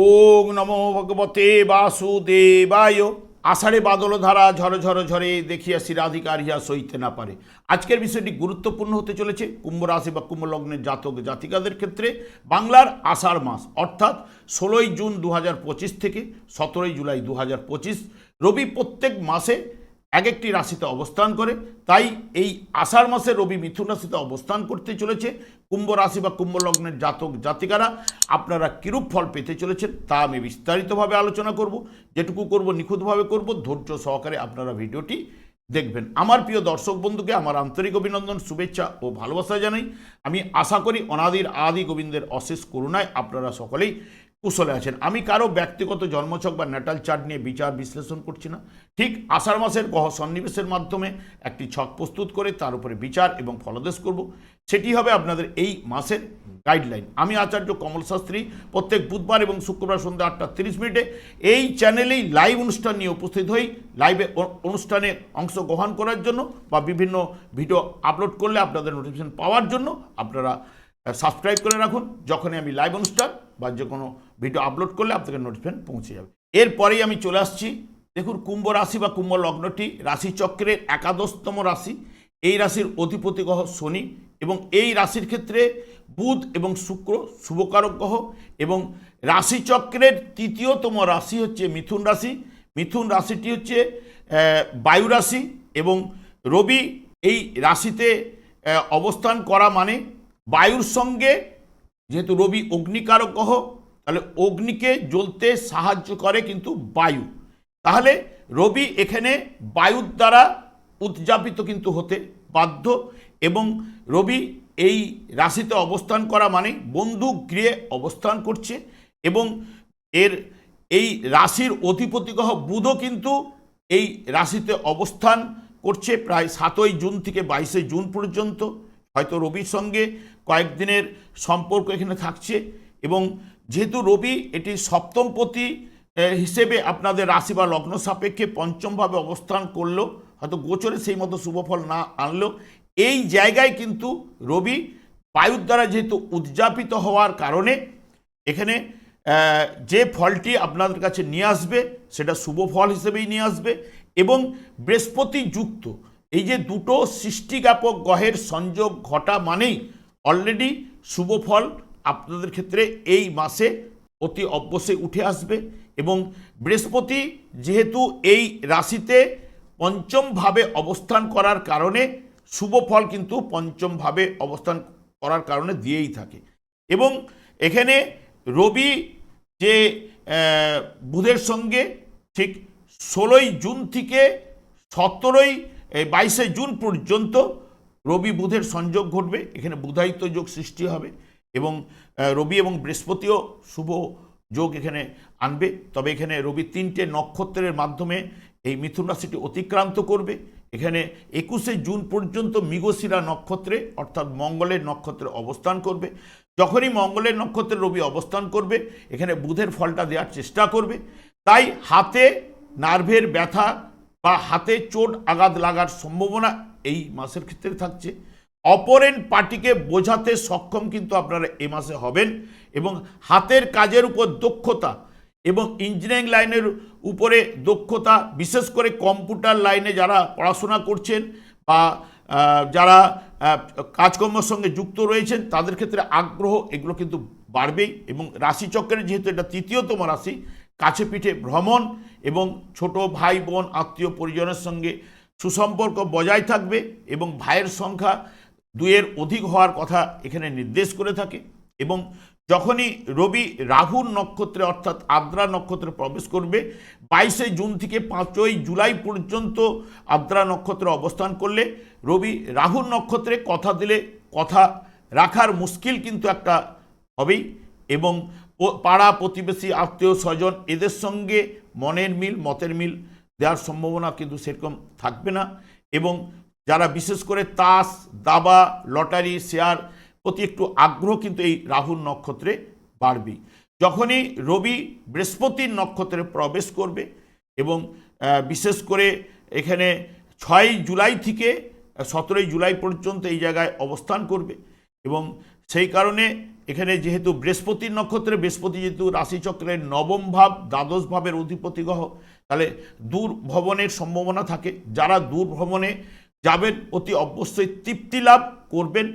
ওং নমো ভগবতে বাসুদেবায়। আষাঢ়ে বাদল ধারা ঝড় ঝড় ঝরে দেখিয়া রাধিকার ইহা সইতে না পারে। আজকের বিষয়টি গুরুত্বপূর্ণ হতে চলেছে। কুম্ভ রাশি বা কুম্ভ লগ্নের জাতক জাতিকাদের ক্ষেত্রে বাংলার আষাঢ় মাস, অর্থাৎ ষোলোই জুন দু হাজার পঁচিশ থেকে সতেরোই জুলাই দু হাজার পঁচিশ রবি প্রত্যেক মাসে এক একটি রাশিতে অবস্থান করে। তাই এই আষাঢ় মাসে রবি মিথুন রাশিতে অবস্থান করতে চলেছে। কুম্ভ রাশি বা কুম্ভ লগ্নের জাতক জাতিকারা আপনারা কিরূপ ফল পেতে চলেছেন তা আমি বিস্তারিতভাবে আলোচনা করব। যেটুকু করব, নিখুঁতভাবে করব। ধৈর্য সহকারে আপনারা ভিডিওটি দেখবেন। আমার প্রিয় দর্শক বন্ধুকে আমার আন্তরিক অভিনন্দন, শুভেচ্ছা ও ভালোবাসা জানাই। আমি আশা করি অনাদির আদি গোবিন্দের অশেষ করুণায় আপনারা সকলেই কুশলে আছেন। আমি কারও ব্যক্তিগত জন্মছক বা ন্যাটাল চার্ট নিয়ে বিচার বিশ্লেষণ করছি না। ঠিক আষাঢ় মাসের গহ সন্নিবেশের মাধ্যমে একটি ছক প্রস্তুত করে তার উপরে বিচার এবং ফলদেশ করব। সেটি হবে আপনাদের এই মাসের গাইডলাইন আমি আচার্য কমল শাস্ত্রী, প্রত্যেক বুধবার এবং শুক্রবার সন্ধ্যা আটটা তিরিশ মিনিটে এই চ্যানেলেই লাইভ অনুষ্ঠান নিয়ে উপস্থিত হই। লাইভে অনুষ্ঠানে অংশগ্রহণ করার জন্য বা বিভিন্ন ভিডিও আপলোড করলে আপনাদের নোটিফিকেশন পাওয়ার জন্য আপনারা সাবস্ক্রাইব করে রাখুন। যখনই আমি লাইভ অনুষ্ঠান বা যে কোনো ভিডিও আপলোড করলে আপনাকে নোটিফিকেশন পৌঁছে যাবে। এরপরেই আমি চলে আসছি। দেখুন, কুম্ভ রাশি বা কুম্ভ লগ্নটি রাশিচক্রের একাদশতম রাশি। এই রাশির অধিপতি গ্রহ শনি এবং এই রাশির ক্ষেত্রে বুধ এবং শুক্র শুভকারক গ্রহ এবং রাশিচক্রের তৃতীয়তম রাশি হচ্ছে মিথুন রাশি। মিথুন রাশিটি হচ্ছে বায়ু রাশি এবং রবি এই রাশিতে অবস্থান করা মানে বায়ুর সঙ্গে যেহেতু রবি অগ্নিকারক গ্রহ তাহলে অগ্নিকে জ্বলতে সাহায্য করে কিন্তু বায়ু। তাহলে রবি এখানে বায়ুর দ্বারা উদযাপিত কিন্তু হতে বাধ্য এবং রবি এই রাশিতে অবস্থান করা মানে বন্ধু গৃহে অবস্থান করছে এবং এর এই রাশির অধিপতি গ্রহ বুধও কিন্তু এই রাশিতে অবস্থান করছে প্রায় সাতই জুন থেকে বাইশে জুন পর্যন্ত। হয়তো রবির সঙ্গে কয়েকদিনের সম্পর্ক এখানে থাকছে এবং যেহেতু রবি এটি সপ্তমপতি হিসেবে আপনাদের রাশি বা লগ্ন সাপেক্ষে পঞ্চমভাবে অবস্থান করলেও হয়তো গোচরে সেই মতো শুভফল না আনলেও এই জায়গায় কিন্তু রবি বায়ুর দ্বারা যেহেতু উদযাপিত হওয়ার কারণে এখানে যে ফলটি আপনাদের কাছে নিয়ে আসবে, সেটা শুভ ফল হিসেবেই নিয়ে আসবে এবং বৃহস্পতি যুক্ত এই যে দুটো সৃষ্টিজ্ঞাপক গ্রহের সংযোগ ঘটা মানেই অলরেডি শুভ ফল আপনাদের ক্ষেত্রে এই মাসে অতি অবশ্যই উঠে আসবে এবং বৃহস্পতি যেহেতু এই রাশিতে পঞ্চমভাবে অবস্থান করার কারণে শুভ ফল কিন্তু পঞ্চমভাবে অবস্থান করার কারণে দিয়েই থাকে। এবং এখানে রবি যে বুধের সঙ্গে ঠিক ষোলোই জুন থেকে সতেরোই বাইশে জুন পর্যন্ত রবি বুধের সংযোগ ঘটবে। এখানে বুধায়িত যোগ সৃষ্টি হবে। এবং রবি এবং বৃহস্পতিও শুভ যোগ এখানে আনবে। তবে এখানে রবি তিনটে নক্ষত্রের মাধ্যমে এই মিথুন রাশিটি অতিক্রান্ত করবে। এখানে একুশে জুন পর্যন্ত মৃগশিরা নক্ষত্রে, অর্থাৎ মঙ্গলের নক্ষত্রে অবস্থান করবে। যখনই মঙ্গলের নক্ষত্রে রবি অবস্থান করবে, এখানে বুধের ফলটা দেওয়ার চেষ্টা করবে। তাই হাতে নার্ভের ব্যথা বা হাতে চোট আঘাত লাগার সম্ভাবনা এই মাসের ক্ষেত্রে থাকছে। অপরেন পার্টিকে বোঝাতে সক্ষম কিন্তু আপনারা এ মাসে হবেন এবং হাতের কাজের উপর দক্ষতা এবং ইঞ্জিনিয়ারিং লাইনের উপরে দক্ষতা, বিশেষ করে কম্পিউটার লাইনে যারা পড়াশোনা করছেন বা যারা কাজকর্মের সঙ্গে যুক্ত রয়েছেন, তাদের ক্ষেত্রে আগ্রহ এগুলো কিন্তু বাড়বেই এবং রাশিচক্রের যেহেতু এটা তৃতীয়তম রাশি, কাছে পিঠে ভ্রমণ এবং ছোট ভাই, বোন, আত্মীয় পরিজনের সঙ্গে সুসম্পর্ক বজায় থাকবে এবং ভাইয়ের সংখ্যা দুয়ের অধিক হওয়ার কথা এখানে নির্দেশ করে থাকে এবং যখনই রবি রাহুর নক্ষত্রে অর্থাৎ আদ্রা নক্ষত্রে প্রবেশ করবে, বাইশে জুন থেকে পাঁচই জুলাই পর্যন্ত আদ্রা নক্ষত্রে অবস্থান করলে রবি রাহুর নক্ষত্রে কথা দিলে কথা রাখার মুশকিল কিন্তু একটা হবেই এবং পাড়া প্রতিবেশী, আত্মীয় স্বজন এদের সঙ্গে মনের মিল, মতের মিল দেওয়ার সম্ভাবনা কিন্তু সেরকম থাকবে না এবং যারা বিশেষ করে তাস, দাবা, লটারি, শেয়ার প্রতি একটু আগ্রহ কিন্তু এই রাহুর নক্ষত্রে বাড়বেই। যখনই রবি বৃহস্পতির নক্ষত্রে প্রবেশ করবে এবং বিশেষ করে এখানে ছয় জুলাই থেকে সতেরোই জুলাই পর্যন্ত এই জায়গায় অবস্থান করবে এবং সেই কারণে এখানে যেহেতু বৃহস্পতির নক্ষত্রে, বৃহস্পতি যেহেতু রাশিচক্রের নবম ভাব, দ্বাদশ ভাবের অধিপতি গ্রহ, তাহলে দূর ভ্রমণের সম্ভাবনা থাকে। যারা দূর ভ্রমণে যাবেন, অতি অবশ্যই তৃপ্তি লাভ করবেন।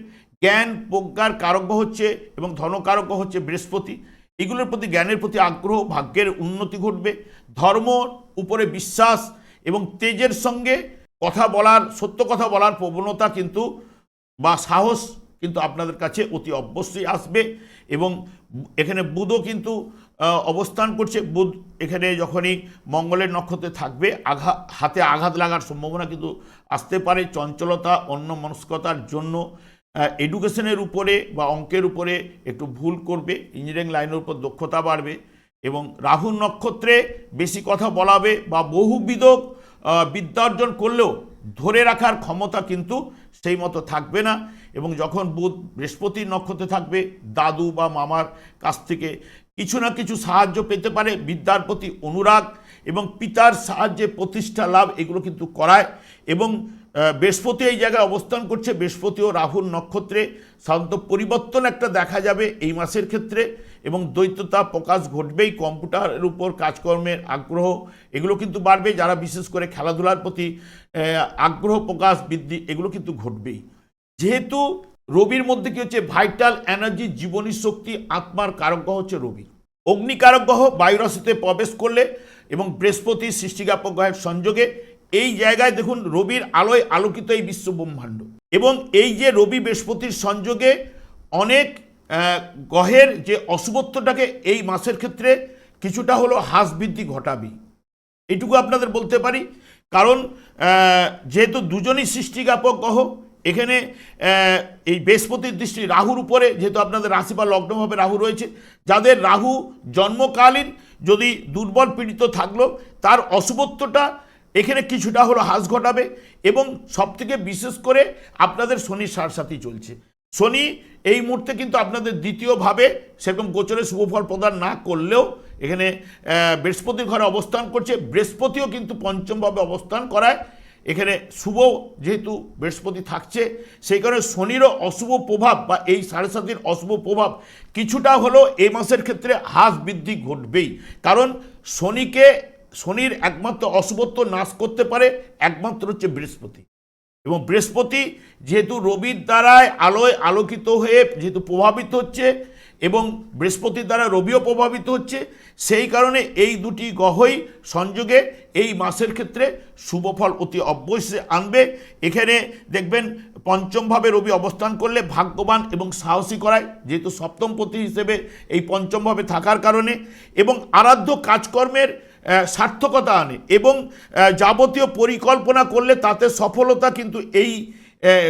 জ্ঞান, প্রজ্ঞার কারক হচ্ছে এবং ধনকারক হচ্ছে বৃহস্পতি। এগুলোর প্রতি জ্ঞানের প্রতি আগ্রহ, ভাগ্যের উন্নতি ঘটবে। ধর্ম উপরে বিশ্বাস এবং তেজের সঙ্গে কথা বলার, সত্য কথা বলার প্রবণতা কিন্তু বা সাহস কিন্তু আপনাদের কাছে অতি অবশ্যই আসবে এবং এখানে বুধও কিন্তু অবস্থান করছে। বুধ এখানে যখনই মঙ্গলের নক্ষত্রে থাকবে আঘাত হাতে আঘাত লাগার সম্ভাবনা কিন্তু আসতে পারে। চঞ্চলতা অন্য মনস্কতার জন্য এডুকেশনের উপরে বা অঙ্কের উপরে একটু ভুল করবে। ইঞ্জিনিয়ারিং লাইনের উপর দক্ষতা বাড়বে এবং রাহু নক্ষত্রে বেশি কথা বলাবে বা বহুবিধ আহ, বিদ্যা অর্জন করলেও ধরে রাখার ক্ষমতা কিন্তু সেই মতো থাকবে না। এবং যখন বুধ বৃহস্পতির নক্ষত্রে থাকবে, দাদু বা মামার কাছ থেকে কিছু না কিছু সাহায্য পেতে পারে বিদ্যার প্রতি অনুরাগ এবং পিতার সাহায্যে প্রতিষ্ঠা লাভ, এগুলো কিন্তু করায়। এবং বৃহস্পতি এই জায়গায় অবস্থান করছে, বৃহস্পতি ও রাহুর নক্ষত্রে। সাধারণত পরিবর্তন একটা দেখা যাবে এই মাসের ক্ষেত্রে এবং দ্বৈততা প্রকাশ ঘটবেই, কম্পিউটারের উপর কাজকর্মের আগ্রহ, এগুলো কিন্তু বাড়বে। যারা বিশেষ করে খেলাধুলার প্রতি আগ্রহ প্রকাশ বৃদ্ধি, এগুলো কিন্তু ঘটবেই। যেহেতু রবির মধ্যে কি হচ্ছে? ভাইটাল এনার্জি জীবনী শক্তি, আত্মার কারক গ্রহ হচ্ছে রবি। অগ্নিকারক গ্রহ বায়ুরাশিতে প্রবেশ করলে এবং বৃহস্পতি সৃষ্টিজ্ঞাপক গ্রহের সংযোগে এই জায়গায় দেখুন রবির আলোয় আলোকিত এই বিশ্ব ব্রহ্মাণ্ড। এবং এই যে রবি বৃহস্পতির সংযোগে অনেক গ্রহের যে অশুভত্বটাকে এই মাসের ক্ষেত্রে কিছুটা হলো হ্রাস বৃদ্ধি ঘটাবেই এইটুকু আপনাদের বলতে পারি। কারণ যেহেতু দুজনই সৃষ্টিজ্ঞাপক গ্রহ এখানে এই বৃহস্পতির দৃষ্টি রাহুর উপরে, যেহেতু আপনাদের রাশি বা লগ্নভাবে রাহু রয়েছে, যাদের রাহু জন্মকালীন যদি দুর্বল পীড়িত থাকল তার অশুভত্বটা এখানে কিছুটা হলো হ্রাস ঘটাবে এবং সবথেকে বিশেষ করে আপনাদের শনির সারসাথী চলছে। শনি এই মুহূর্তে কিন্তু আপনাদের দ্বিতীয়ভাবে সেরকম গোচরে শুভফল প্রদান না করলেও এখানে বৃহস্পতির ঘরে অবস্থান করছে। বৃহস্পতিও কিন্তু পঞ্চমভাবে অবস্থান করায়। এখানে শুভ যেহেতু বৃহস্পতি থাকছে, সেই কারণে শনিরও অশুভ প্রভাব বা এই সাড়ে সাতির অশুভ প্রভাব কিছুটা হলেও এই মাসের ক্ষেত্রে হ্রাস বৃদ্ধি ঘটবেই। কারণ শনিকে, শনির একমাত্র অশুভত্ব নাশ করতে পারে একমাত্র হচ্ছে বৃহস্পতি। এবং বৃহস্পতি যেহেতু রবির দ্বারায় আলোয় আলোকিত হয়ে যেহেতু প্রভাবিত হচ্ছে এবং বৃহস্পতির দ্বারা রবিও প্রভাবিত হচ্ছে, সেই কারণে এই দুটি গ্রহই সংযোগে এই মাসের ক্ষেত্রে শুভফল অতি অবশ্যই আনবে। এখানে দেখবেন পঞ্চমভাবে রবি অবস্থান করলে ভাগ্যবান এবং সাহসী করায়, যেহেতু সপ্তমপতি হিসেবে এই পঞ্চমভাবে থাকার কারণে এবং আরাধ্য কাজকর্মের সার্থকতা আনে এবং যাবতীয় পরিকল্পনা করলে তাতে সফলতা কিন্তু এই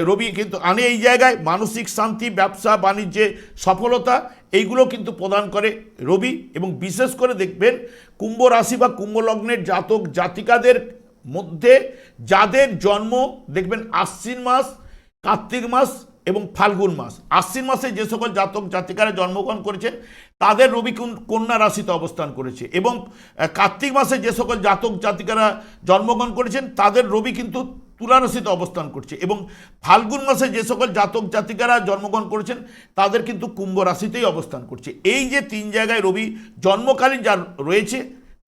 রবি, কিন্তু আনে এই জায়গায় মানসিক শান্তি, ব্যবসা, বাণিজ্যে সফলতা, এইগুলো কিন্তু প্রদান করে রবি এবং বিশেষ করে দেখবেন কুম্ভ রাশি বা কুম্ভ লগ্নের জাতক, জাতিকাদের মধ্যে যাদের জন্ম দেখবেন আশ্বিন মাস, কার্তিক মাস এবং ফাল্গুন মাস। আশ্বিন মাসে যে সকল জাতক, জাতিকারা জন্মগ্রহণ করেছেন তাদের রবি কুন- কন্যা রাশিতে অবস্থান করেছে এবং কার্তিক মাসে যে সকল জাতক, জাতিকারা জন্মগ্রহণ করেছেন, তাদের রবি কিন্তু তুলা রাশিতে অবস্থান করছে। এবং ফাল্গুন মাসে যে সকল জাতক জাতিকারা জন্মগ্রহণ করেছেন, তাদের কিন্তু কুম্ভ রাশিতেই অবস্থান করছে। এই যে তিন জায়গায় রবি জন্মকালীন যা রয়েছে,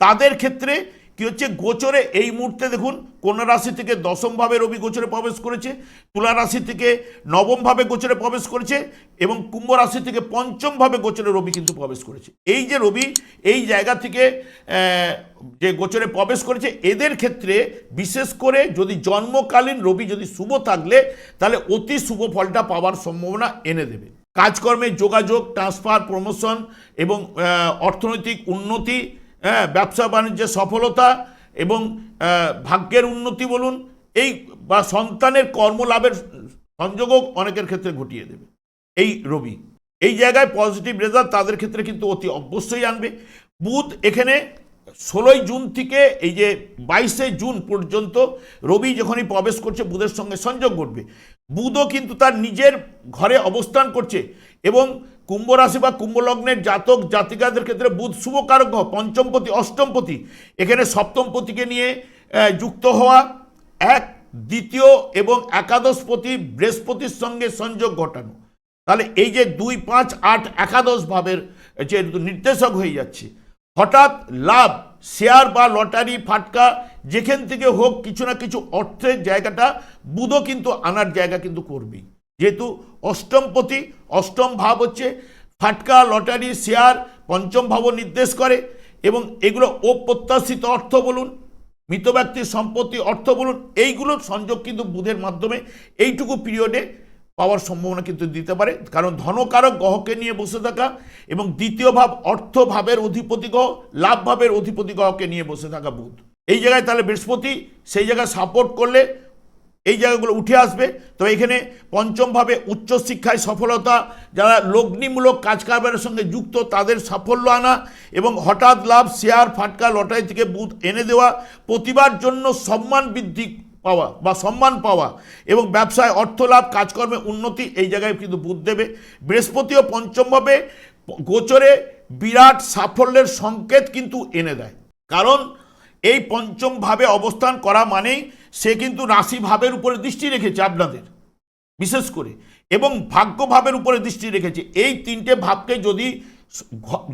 তাদের ক্ষেত্রে কি হচ্ছে? গোচরে এই মুহূর্তে দেখুন, কন্যা রাশি থেকে দশমভাবে রবি গোচরে প্রবেশ করেছে, তুলা রাশি থেকে নবমভাবে গোচরে প্রবেশ করেছে এবং কুম্ভ রাশি থেকে পঞ্চমভাবে গোচরে রবি কিন্তু প্রবেশ করেছে। এই যে রবি, এই জায়গা থেকে যে গোচরে প্রবেশ করেছে, এদের ক্ষেত্রে বিশেষ করে যদি জন্মকালীন রবি যদি শুভ থাকলে, তাহলে অতি শুভ ফলটা পাওয়ার সম্ভাবনা এনে দেবে। কাজকর্মে যোগাযোগ, ট্রান্সফার, প্রমোশন এবং অর্থনৈতিক উন্নতি হ্যাঁ ব্যবসা বাণিজ্যে সফলতা এবং ভাগ্যের উন্নতি বলুন, এই বা সন্তানের কর্মলাভের সংযোগও অনেকের ক্ষেত্রে ঘটিয়ে দেবে। এই রবি, এই জায়গায় পজিটিভ রেজাল্ট তাদের ক্ষেত্রে কিন্তু অতি অবশ্যই আনবে। বুধ এখানে ষোলোই জুন থেকে এই যে বাইশে জুন পর্যন্ত রবি যখনই প্রবেশ করছে, বুধের সঙ্গে সংযোগ ঘটবে। বুধও কিন্তু তার নিজের ঘরে অবস্থান করছে এবং কুম্ভ রাশি বা কুম্ভ লগ্নের জাতক জাতিকাদের ক্ষেত্রে বুধ শুভকারক পঞ্চমপতি অষ্টমপতি এখানে সপ্তমপতিকে নিয়ে যুক্ত হওয়া এক। দ্বিতীয় এবং একাদশপতি বৃহস্পতির সঙ্গে সংযোগ ঘটানো। তাহলে এই যে দুই, পাঁচ, আট, একাদশ ভাবের যে নির্দেশক হয়ে যাচ্ছে, হঠাৎ লাভ, শেয়ার বা লটারি, ফাটকা, যেখান থেকে হোক কিছু না কিছু অর্থের জায়গাটা বুধও কিন্তু আনার জায়গা কিন্তু করবেই। যেহেতু অষ্টমপতি অষ্টম ভাব হচ্ছে ফাটকা, লটারি, শেয়ার, পঞ্চম ভাবও নির্দেশ করে এবং এগুলো অপ্রত্যাশিত অর্থ বলুন, মৃত ব্যক্তির সম্পত্তি অর্থ বলুন এইগুলোর সংযোগ কিন্তু বুধের মাধ্যমে এইটুকু পিরিয়ডে পাওয়ার সম্ভাবনা কিন্তু দিতে পারে। কারণ ধনকারক গ্রহকে নিয়ে বসে থাকা এবং দ্বিতীয় ভাব অর্থ ভাবের অধিপতি গ্রহ, লাভ ভাবের অধিপতি গ্রহকে নিয়ে বসে থাকা বুধ। এই জায়গায় তাহলে বৃহস্পতি, সেই জায়গায় সাপোর্ট করলে এই জায়গাগুলো উঠে আসবে। তো এখানে পঞ্চমভাবে উচ্চশিক্ষায় সফলতা, যারা লগ্নিমূলক কাজ কারবারের সঙ্গে যুক্ত, তাদের সাফল্য আনা এবং হঠাৎ লাভ, শেয়ার, ফাটকা, লটারি থেকে বুথ এনে দেওয়া প্রতিবার জন্য সম্মান বৃদ্ধি পাওয়া বা সম্মান পাওয়া এবং ব্যবসায় অর্থ লাভ, কাজকর্মে উন্নতি, এই জায়গায় কিন্তু বুধ দেবে। বৃহস্পতিও পঞ্চমভাবে গোচরে বিরাট সাফল্যের সংকেত কিন্তু এনে দেয়। কারণ এই পঞ্চম ভাবে অবস্থান করা মানেই সে কিন্তু রাশি ভাবের উপরে দৃষ্টি রেখেছে আপনাদের, বিশেষ করে, এবং ভাগ্য ভাবের উপরে দৃষ্টি রেখেছে। এই তিনটে ভাবকে যদি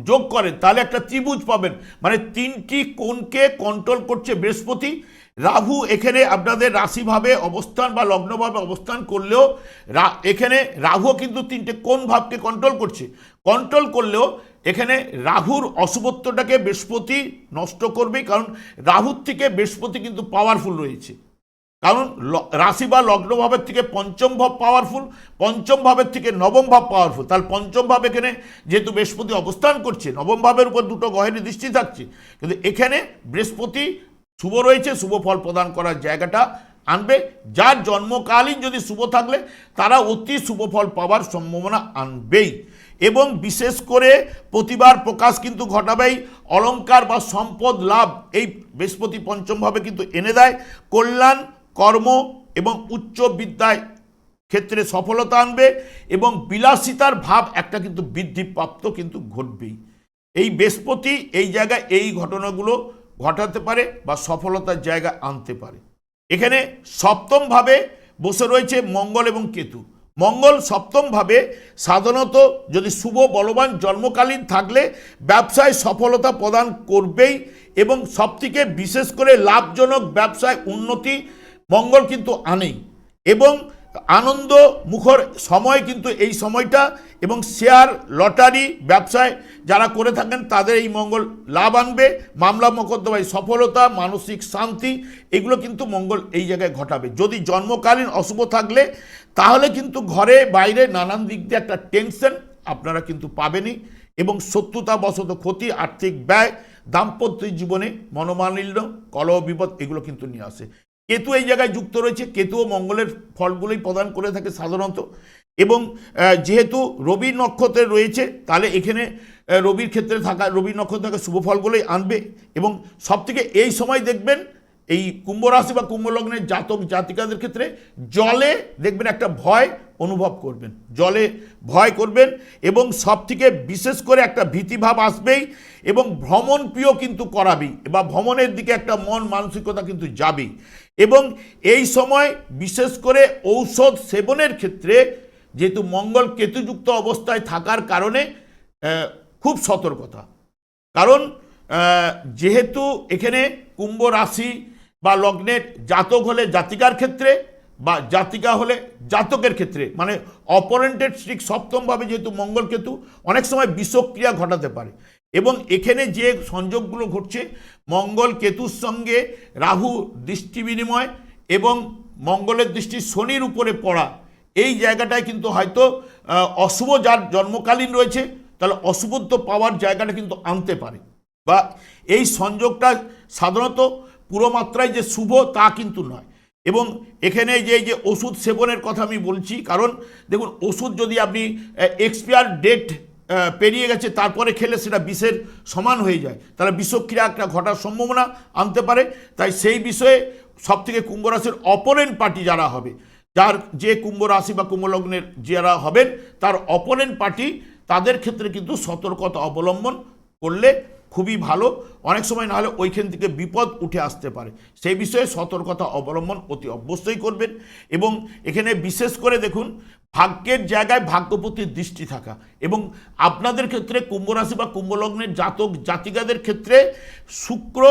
যোগ করেন, তাহলে একটা ত্রিভুজ পাবেন। মানে তিনটি কোণকে কন্ট্রোল করছে বৃহস্পতি। রাহু এখানে আপনাদের রাশিভাবে অবস্থান বা লগ্নভাবে অবস্থান করলেও এখানে রাহু কিন্তু তিনটে কোন ভাবকে কন্ট্রোল করছে। কন্ট্রোল করলেও এখানে রাহুর অশুভত্বটাকে বৃহস্পতি নষ্ট করবে, কারণ রাহুর থেকে বৃহস্পতি কিন্তু পাওয়ারফুল রয়েছে। কারণ রাশি বা লগ্ন ভাবের থেকে পঞ্চম ভাব পাওয়ারফুল পঞ্চম ভাবের থেকে নবম ভাব পাওয়ারফুল তাহলে পঞ্চম ভাব এখানে যেহেতু বৃহস্পতি অবস্থান করছে, নবম ভাবের উপর দুটো গ্রহের দৃষ্টি থাকছে। কিন্তু এখানে বৃহস্পতি শুভ রয়েছে, শুভ ফল প্রদান করার জায়গাটা আনবে। যার জন্মকালীন যদি শুভ থাকলে, তারা অতি শুভ ফল পাওয়ার সম্ভাবনা আনবেই। এবং বিশেষ করে প্রতিবার প্রকাশ কিন্তু ঘটাবেই, অলংকার বা সম্পদ লাভ এই বৃহস্পতি পঞ্চমভাবে কিন্তু এনে দেয়। কল্যাণ, কর্ম এবং উচ্চ বিদ্যায় ক্ষেত্রে সফলতা আনবে এবং বিলাসিতার ভাব একটা কিন্তু বৃদ্ধিপ্রাপ্ত কিন্তু ঘটবেই। এই বৃহস্পতি এই জায়গায় এই ঘটনাগুলো ঘটাতে পারে বা সফলতার জায়গা আনতে পারে। এখানে সপ্তমভাবে বসে রয়েছে মঙ্গল এবং কেতু। মঙ্গল সপ্তমভাবে সাধারণত যদি শুভ বলবান জন্মকালীন থাকলে ব্যবসায় সফলতা প্রদান করবেই এবং সবথেকে বিশেষ করে লাভজনক ব্যবসায় উন্নতি মঙ্গল কিন্তু আনেই। এবং আনন্দ, মুখর সময় কিন্তু এই সময়টা এবং শেয়ার, লটারি, ব্যবসায় যারা করে থাকেন তাদের এই মঙ্গল লাভ আনবে, মামলা মোকদ্দমায় সফলতা, মানসিক শান্তি, এগুলো কিন্তু মঙ্গল এই জায়গায় ঘটাবে। যদি জন্মকালীন অশুভ থাকলে, তাহলে কিন্তু ঘরে, বাইরে নানান দিক দিয়ে একটা টেনশন আপনারা কিন্তু পাবেনই এবং শত্রুতা বশত ক্ষতি, আর্থিক ব্যয়, দাম্পত্য জীবনে মনোমালিন্য, কলহ, বিপদ এগুলো কিন্তু নিয়ে আসে। কেতু এই জায়গায় যুক্ত রয়েছে। কেতু ও মঙ্গলের ফলগুলোই প্রদান করে থাকে সাধারণত। এবং যেহেতু রবি নক্ষত্রে রয়েছে, তাহলে এখানে রবির ক্ষেত্রে থাকা, রবি নক্ষত্র থাকা শুভ ফলগুলোই আনবে। এবং সবথেকে এই সময় দেখবেন এই কুম্ভ রাশি বা কুম্ভ লগ্নের জাতক জাতিকাদের ক্ষেত্রে জলে দেখবেন একটা ভয় অনুভব করবেন। জলে ভয় করবেন এবং সব থেকে বিশেষ করে একটা ভীতিভাব আসবেই এবং ভ্রমণ প্রিয় কিন্তু করাবেই বা ভ্রমণের দিকে একটা মন মানসিকতা কিন্তু যাবেই। এবং এই সময় বিশেষ করে ঔষধ সেবনের ক্ষেত্রে যেহেতু মঙ্গল কেতুযুক্ত অবস্থায় থাকার কারণে খুব সতর্কতা। কারণ যেহেতু এখানে কুম্ভ রাশি বা লগ্নের জাতক হলে জাতিকার ক্ষেত্রে বা জাতিকা হলে জাতকের ক্ষেত্রে মানে অপরেন্টেড স্ট্রিক সপ্তমভাবে যেহেতু মঙ্গল কেতু, অনেক সময় বিষক্রিয়া ঘটাতে পারে। এবং এখানে যে সংযোগগুলো ঘটছে, মঙ্গল কেতুর সঙ্গে রাহু দৃষ্টি বিনিময় এবং মঙ্গলের দৃষ্টি শনির উপরে পড়া, এই জায়গাটায় কিন্তু হয়তো অশুভ যার জন্মকালীন রয়েছে, তাহলে অশুভত্ব পাওয়ার জায়গাটা কিন্তু আনতে পারে। বা এই সংযোগটা সাধারণত পুরো মাত্রায় যে শুভ, তা কিন্তু নয়। এবং এখানে যে যে ওষুধ সেবনের কথা আমি বলছি, কারণ দেখুন, ওষুধ যদি আপনি এক্সপায়ার ডেট পেরিয়ে গেছে, তারপরে খেলে সেটা বিষের সমান হয়ে যায়। তাহলে বিষক্রিয়া একটা ঘটার সম্ভাবনা আনতে পারে। তাই সেই বিষয়ে সবথেকে কুম্ভ রাশির অপোনেন্ট পার্টি যারা হবে, যার যে কুম্ভ রাশি বা কুম্ভ লগ্নের যারা হবেন, তার অপোনেন্ট পার্টি তাদের ক্ষেত্রে কিন্তু সতর্কতা অবলম্বন করলে খুবই ভালো। অনেক সময় নাহলে ওইখান থেকে বিপদ উঠে আসতে পারে। সেই বিষয়ে সতর্কতা অবলম্বন অতি অবশ্যই করবেন এবং এখানে বিশেষ করে দেখুন, ভাগ্যের জায়গায় ভাগ্যপতির দৃষ্টি থাকা এবং আপনাদের ক্ষেত্রে কুম্ভ রাশি বা কুম্ভলগ্নের জাতক জাতিকাদের ক্ষেত্রে শুক্র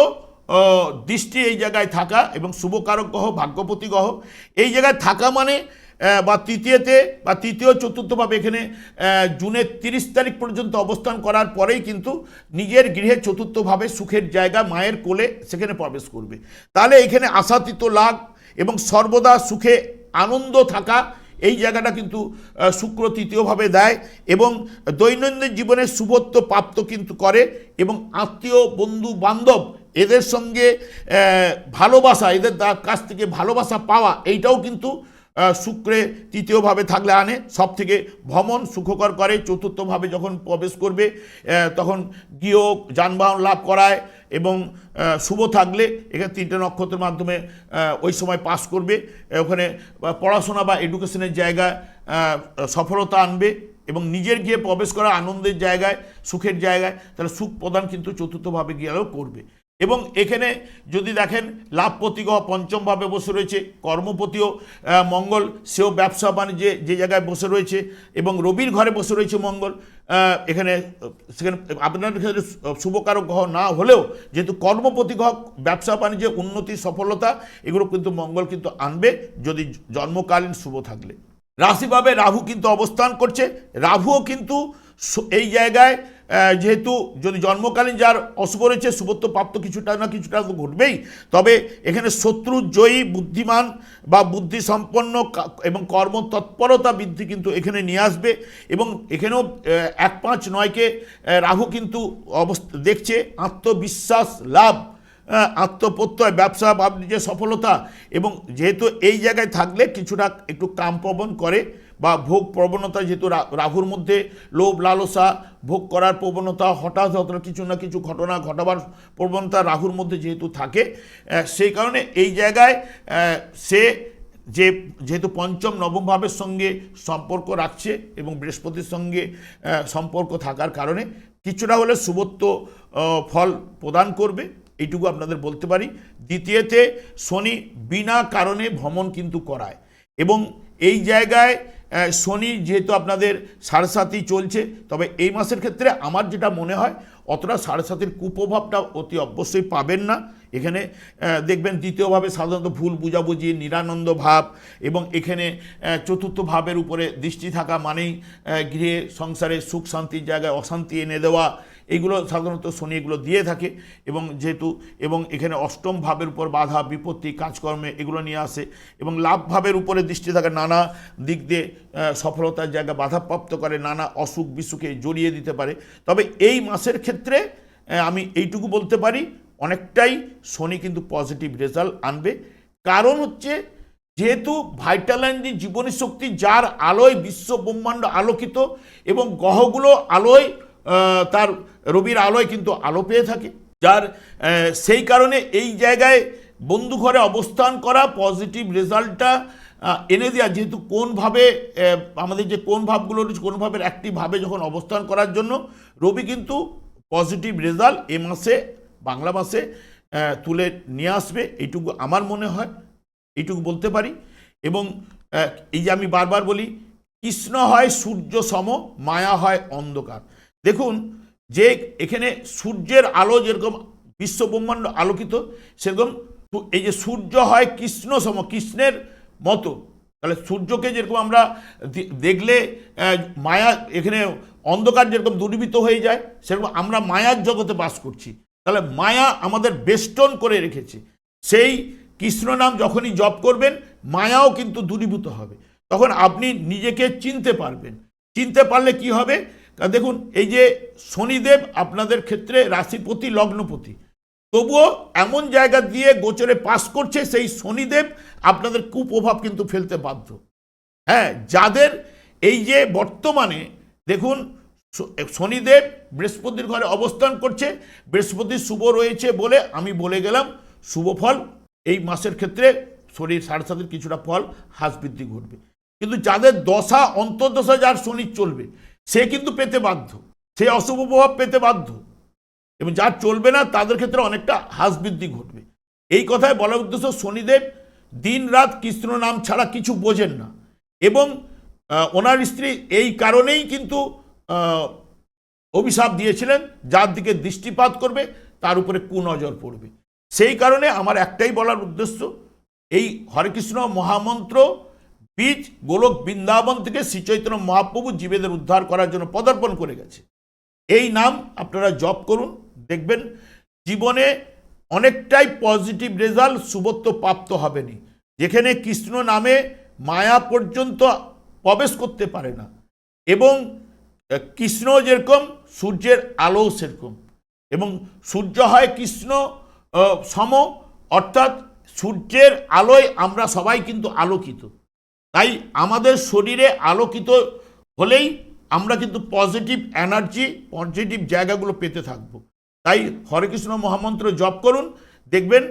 দৃষ্টি এই জায়গায় থাকা এবং শুভকারক গ্রহ, ভাগ্যপতি গ্রহ এই জায়গায় থাকা মানে বা তৃতীয়তে, বা তৃতীয় চতুর্থভাবে এখানে জুনের তিরিশ তারিখ পর্যন্ত অবস্থান করার পরেই কিন্তু নিজের গৃহে চতুর্থভাবে সুখের জায়গা মায়ের কোলে সেখানে প্রবেশ করবে। তাহলে এখানে আশাতীত লাভ এবং সর্বদা সুখে আনন্দ থাকা এই জায়গাটা কিন্তু শুক্র তৃতীয়ভাবে দেয় এবং দৈনন্দিন জীবনে শুভত্ব প্রাপ্ত কিন্তু করে এবং আত্মীয়, বন্ধু, বান্ধব এদের সঙ্গে ভালোবাসা, এদের কাছ থেকে ভালোবাসা পাওয়া এইটাও কিন্তু শুক্রে তৃতীয়ভাবে থাকলে আনে সব থেকে ভ্রমণ সুখকর করে, চতুর্থভাবে যখন প্রবেশ করবে তখন গৃহ যানবাহন লাভ করায় এবং শুভ থাকলে এখানে তিনটে নক্ষত্রের মাধ্যমে ওই সময় পাস করবে। ওখানে পড়াশোনা বা এডুকেশনের জায়গায় সফলতা আনবে এবং নিজের গিয়ে প্রবেশ করা আনন্দের জায়গায়, সুখের জায়গায়, তাহলে সুখ প্রদান কিন্তু চতুর্থভাবে গিয়েও করবে। এবং এখানে যদি দেখেন গ্রহ পঞ্চমভাবে বসে রয়েছে, কর্মপতিও মঙ্গল, সেও ব্যবসা বাণিজ্যে যে জায়গায় বসে রয়েছে এবং রবির ঘরে বসে রয়েছে মঙ্গল এখানে, সেখানে আপনার ক্ষেত্রে শুভকারক গ্রহ না হলেও যেহেতু কর্মপতি গ্রহ ব্যবসা বাণিজ্যে উন্নতি, সফলতা, এগুলো কিন্তু মঙ্গল কিন্তু আনবে যদি জন্মকালীন শুভ থাকলে। রাশিভাবে রাহু কিন্তু অবস্থান করছে, রাহুও কিন্তু এই জায়গায় যেহেতু যদি জন্মকালীন যার অশুভ রয়েছে শুভত্ব প্রাপ্ত কিছুটা না কিছুটা তো ঘটবেই। তবে এখানে শত্রু, জয়ী, বুদ্ধিমান বা বুদ্ধি সম্পন্ন এবং কর্মতৎপরতা বৃদ্ধি কিন্তু এখানে নিয়ে আসবে। এবং এখানেও এক পাঁচ নয়কে রাহু কিন্তু অবস্থা, দেখছে আত্মবিশ্বাস লাভ আত্মপ্রত্যয়, ব্যবসা বাণিজ্যের সফলতা এবং যেহেতু এই জায়গায় থাকলে কিছুটা একটু কাম প্রবণ করে। বা ভোগ প্রবণতা যেহেতু রাহুর মধ্যে লোভ, লালসা ভোগ করার প্রবণতা, হঠাৎ হঠাৎ কিছু না কিছু ঘটনা ঘটাবার প্রবণতা রাহুর মধ্যে যেহেতু থাকে সেই কারণে এই জায়গায় সে যে, যেহেতু পঞ্চম, নবম ভাবের সঙ্গে সম্পর্ক রাখছে এবং বৃহস্পতির সঙ্গে সম্পর্ক থাকার কারণে কিছুটা হলে শুভত্ব ফল প্রদান করবে, এইটুকু আপনাদের বলতে পারি। দ্বিতীয়তে, শনি বিনা কারণে ভ্রমণ কিন্তু করায় এবং এই জায়গায় শনি যেহেতু আপনাদের সাড়ে চলছে, তবে এই মাসের ক্ষেত্রে আমার যেটা মনে হয়, অতটা সাড়ে সাতের কুপ্রভাবটা অতি অবশ্যই পাবেন না। এখানে দেখবেন দ্বিতীয়ভাবে সাধারণত ভুল বুঝাবুঝি, নিরানন্দ ভাব এবং এখানে চতুর্থ ভাবের উপরে দৃষ্টি থাকা মানেই গৃহে, সংসারে সুখ শান্তির জায়গায় অশান্তি এনে দেওয়া এইগুলো সাধারণত শনি এগুলো দিয়ে থাকে এবং যেহেতু, এবং এখানে অষ্টম ভাবের উপর বাধা, বিপত্তি, কাজকর্মে এগুলো নিয়ে আসে এবং লাভ ভাবের উপরে দৃষ্টি থাকে, নানা দিক দিয়ে সফলতার জায়গা বাধাপ্রাপ্ত করে, নানা অসুখ বিসুখে জড়িয়ে দিতে পারে। তবে এই মাসের ক্ষেত্রে আমি এইটুকু বলতে পারি, অনেকটাই শনি কিন্তু পজিটিভ রেজাল্ট আনবে। কারণ হচ্ছে, যেহেতু ভাইটাল্যান্ডি জীবনী শক্তি, যার আলোয় বিশ্ব ব্রহ্মাণ্ড আলোকিত এবং গ্রহগুলো আলোয় তার রবির আলোয় কিন্তু আলো পেয়ে থাকে। যার সেই কারণে এই জায়গায় বন্ধু ঘরে অবস্থান করা পজিটিভ রেজাল্টটা এনে দেওয়া যেহেতু কোনভাবে আমাদের যে কোন ভাবগুলো রয়েছে, কোন ভাবের একটি ভাবে যখন অবস্থান করার জন্য, রবি কিন্তু পজিটিভ রেজাল্ট এ মাসে, বাংলা মাসে তুলে নিয়ে আসবে। এইটুকু আমার মনে হয়, এইটুকু বলতে পারি। এবং এই যে আমি বারবার বলি, কৃষ্ণ হয় সূর্য সম, মায়া হয় অন্ধকার। দেখুন, যে এখানে সূর্যের আলো যেরকম বিশ্বব্রহ্মাণ্ড আলোকিত, সেরকম এই যে সূর্য হয় কৃষ্ণ সম, কৃষ্ণের মতো। তাহলে সূর্যকে যেরকম আমরা দেখলে মায়া এখানে অন্ধকার যেরকম দূরীভূত হয়ে যায়, সেরকম আমরা মায়ার জগতে বাস করছি। তাহলে মায়া আমাদের বেষ্টন করে রেখেছে। সেই কৃষ্ণ নাম যখনই জপ করবেন, মায়াও কিন্তু দূরীভূত হবে। তখন আপনি নিজেকে চিনতে পারবেন। চিনতে পারলে কি হবে? তা দেখুন, এই যে শনিদেব আপনাদের ক্ষেত্রে রাশিপতি, লগ্নপতি, তবুও এমন জায়গা দিয়ে গোচরে পাস করছে সেই শনিদেব আপনাদের কুপ্রভাব কিন্তু ফেলতে বাধ্য। হ্যাঁ যাদের এই যে বর্তমানে দেখুন শনিদেব বৃহস্পতির ঘরে অবস্থান করছে বৃহস্পতি শুভ রয়েছে বলে আমি বলে গেলাম, শুভ ফল, এই মাসের ক্ষেত্রে শরীর সাড়ে সাতের কিছুটা ফল হ্রাস বৃদ্ধি ঘটবে। কিন্তু যাদের দশা, অন্তর্দশা, যার শনি চলবে সে কিন্তু পেতে বাধ্য। সে অশুভ প্রভাব পেতে বাধ্য। এবং যা চলবে না, তাদের ক্ষেত্রে অনেকটা হ্রাস বৃদ্ধি ঘটবে। এই কথায় বলার উদ্দেশ্য শনিদেব দিন রাত কৃষ্ণ নাম ছাড়া কিছু বোঝেন না। এবং ওনার স্ত্রী এই কারণেই কিন্তু অভিশাপ দিয়েছিলেন, যার দিকে দৃষ্টিপাত করবে, তার উপরে কুনজর পড়বে। সেই কারণে আমার একটাই বলার উদ্দেশ্য, এই হরেকৃষ্ণ মহামন্ত্র বীজ গোলক বৃন্দাবন থেকে শ্রীচৈতন্য মহাপ্রভু জীবেদের উদ্ধার করার জন্য পদার্পণ করে গেছে। এই নাম আপনারা জপ করুন, দেখবেন জীবনে অনেকটাই পজিটিভ রেজাল্ট সুবত্ত প্রাপ্ত হবেনি যেখানে কৃষ্ণ নামে মায়া পর্যন্ত প্রবেশ করতে পারে না। এবং কৃষ্ণ যেরকম, সূর্যের আলো সেরকম। এবং সূর্য হয় কৃষ্ণ সম, অর্থাৎ সূর্যের আলোয় আমরা সবাই কিন্তু আলোকিত। তাই আমাদের শরীরে আলোকিত হলেই আমরা কিন্তু পজিটিভ এনার্জি পজিটিভ জায়গাগুলো পেতে থাকব। তাই হরেকৃষ্ণ মহামন্ত্র জপ করুন, দেখবেন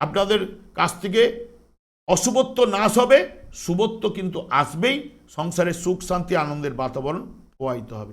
আপনাদের কাছ থেকে অশুভত্ব নাশ হবে, শুভত্ব কিন্তু আসবেই, সংসারে সুখ, শান্তি, আনন্দের বাতাবরণ প্রবাহিত হবে।